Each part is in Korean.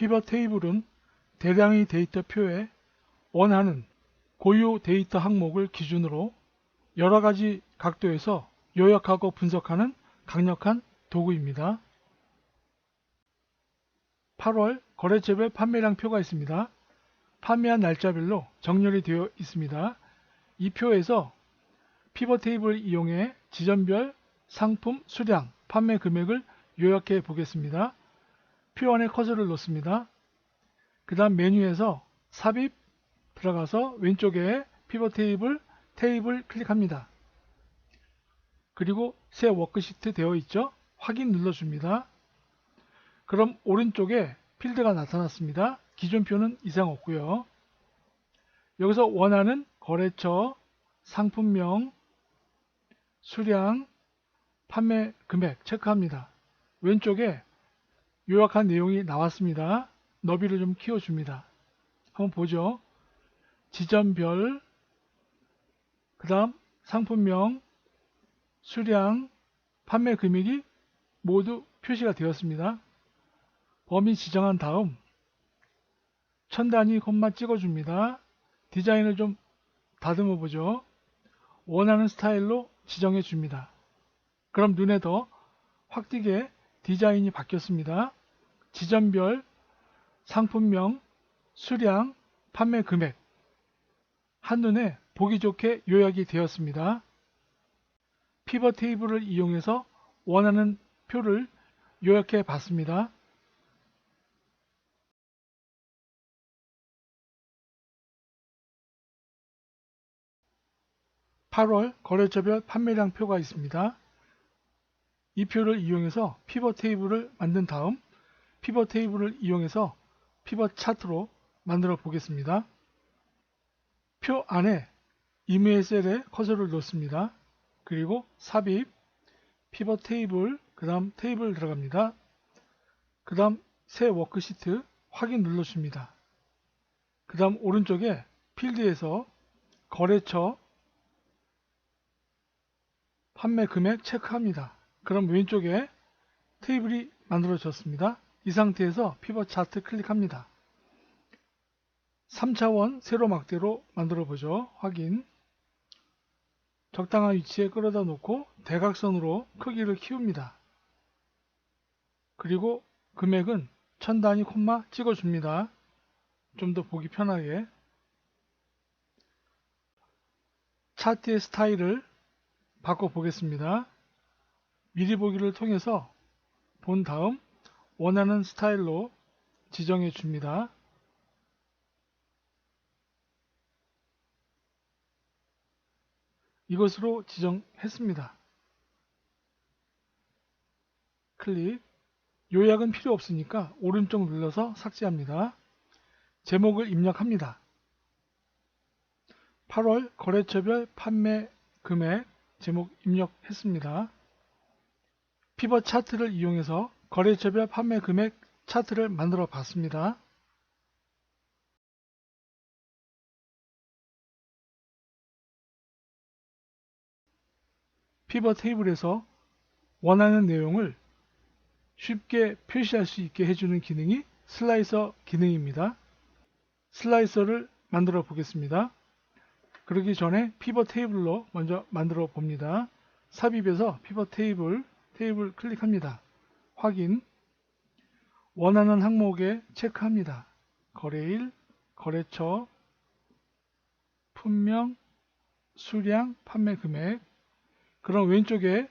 피벗 테이블은 대량의 데이터 표에 원하는 고유 데이터 항목을 기준으로 여러 가지 각도에서 요약하고 분석하는 강력한 도구입니다. 8월 거래처별 판매량 표가 있습니다. 판매한 날짜별로 정렬이 되어 있습니다. 이 표에서 피벗 테이블을 이용해 지점별 상품 수량, 판매 금액을 요약해 보겠습니다. 표 안에 커서를 놓습니다. 그 다음 메뉴에서 삽입 들어가서 왼쪽에 피벗 테이블, 테이블 클릭합니다. 그리고 새 워크시트 되어 있죠? 확인 눌러줍니다. 그럼 오른쪽에 필드가 나타났습니다. 기존 표는 이상 없고요. 여기서 원하는 거래처, 상품명, 수량, 판매 금액 체크합니다. 왼쪽에 요약한 내용이 나왔습니다. 너비를 좀 키워줍니다. 한번 보죠. 지점별, 그 다음 상품명, 수량, 판매 금액이 모두 표시가 되었습니다. 범위 지정한 다음 천 단위 콤마 찍어줍니다. 디자인을 좀 다듬어 보죠. 원하는 스타일로 지정해 줍니다. 그럼 눈에 더 확 띄게 디자인이 바뀌었습니다. 지점별, 상품명, 수량, 판매 금액 한눈에 보기 좋게 요약이 되었습니다. 피벗 테이블을 이용해서 원하는 표를 요약해 봤습니다. 8월 거래처별 판매량 표가 있습니다. 이 표를 이용해서 피벗 테이블을 만든 다음 피벗 테이블을 이용해서 피벗 차트로 만들어 보겠습니다. 표 안에 이메일 셀에 커서를 놓습니다. 그리고 삽입, 피벗 테이블, 그 다음 테이블 들어갑니다. 그 다음 새 워크시트 확인 눌러줍니다. 그 다음 오른쪽에 필드에서 거래처, 판매 금액 체크합니다. 그럼 왼쪽에 테이블이 만들어졌습니다. 이 상태에서 피벗 차트 클릭합니다. 3차원 세로 막대로 만들어 보죠. 확인. 적당한 위치에 끌어다 놓고 대각선으로 크기를 키웁니다. 그리고 금액은 천 단위 콤마 찍어줍니다. 좀 더 보기 편하게. 차트의 스타일을 바꿔보겠습니다. 미리 보기를 통해서 본 다음 원하는 스타일로 지정해 줍니다. 이것으로 지정했습니다. 클릭 요약은 필요 없으니까 오른쪽 눌러서 삭제합니다. 제목을 입력합니다. 8월 거래처별 판매 금액 제목 입력했습니다. 피벗 차트를 이용해서 거래처별 판매 금액 차트를 만들어 봤습니다. 피벗 테이블에서 원하는 내용을 쉽게 표시할 수 있게 해주는 기능이 슬라이서 기능입니다. 슬라이서를 만들어 보겠습니다. 그러기 전에 피벗 테이블로 먼저 만들어 봅니다. 삽입에서 피벗 테이블, 테이블 클릭합니다. 확인, 원하는 항목에 체크합니다. 거래일, 거래처, 품명, 수량, 판매 금액 그럼 왼쪽에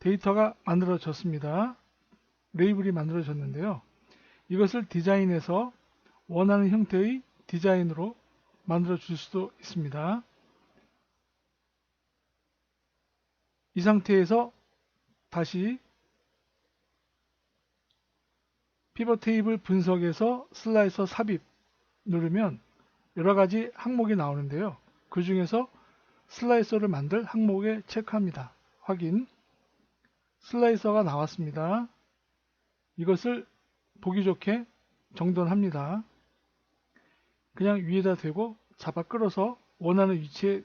데이터가 만들어졌습니다. 레이블이 만들어졌는데요. 이것을 디자인해서 원하는 형태의 디자인으로 만들어 줄 수도 있습니다. 이 상태에서 다시 피벗 테이블 분석에서 슬라이서 삽입 누르면 여러 가지 항목이 나오는데요. 그 중에서 슬라이서를 만들 항목에 체크합니다. 확인. 슬라이서가 나왔습니다. 이것을 보기 좋게 정돈합니다. 그냥 위에다 대고 잡아 끌어서 원하는 위치에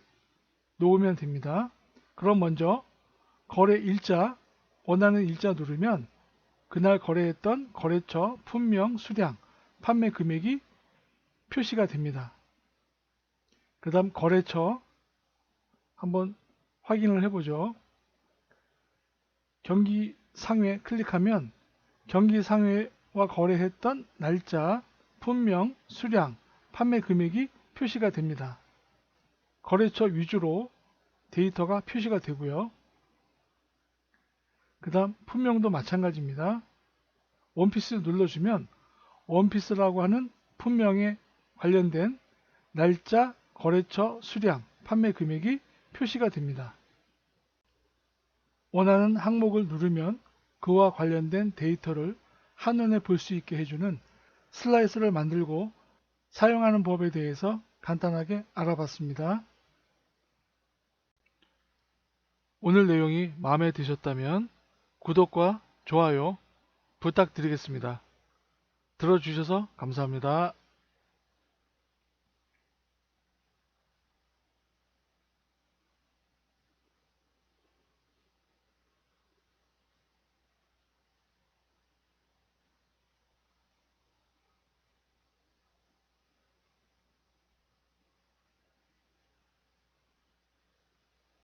놓으면 됩니다. 그럼 먼저 거래 일자, 원하는 일자 누르면 그날 거래했던 거래처, 품명, 수량, 판매 금액이 표시가 됩니다. 그 다음 거래처 한번 확인을 해보죠. 경기 상회 클릭하면 경기 상회와 거래했던 날짜, 품명, 수량, 판매 금액이 표시가 됩니다. 거래처 위주로 데이터가 표시가 되고요. 그 다음 품명도 마찬가지입니다. 원피스 눌러주면 원피스라고 하는 품명에 관련된 날짜, 거래처, 수량, 판매 금액이 표시가 됩니다. 원하는 항목을 누르면 그와 관련된 데이터를 한눈에 볼 수 있게 해주는 슬라이스를 만들고 사용하는 법에 대해서 간단하게 알아봤습니다. 오늘 내용이 마음에 드셨다면 구독과 좋아요 부탁드리겠습니다. 들어주셔서 감사합니다.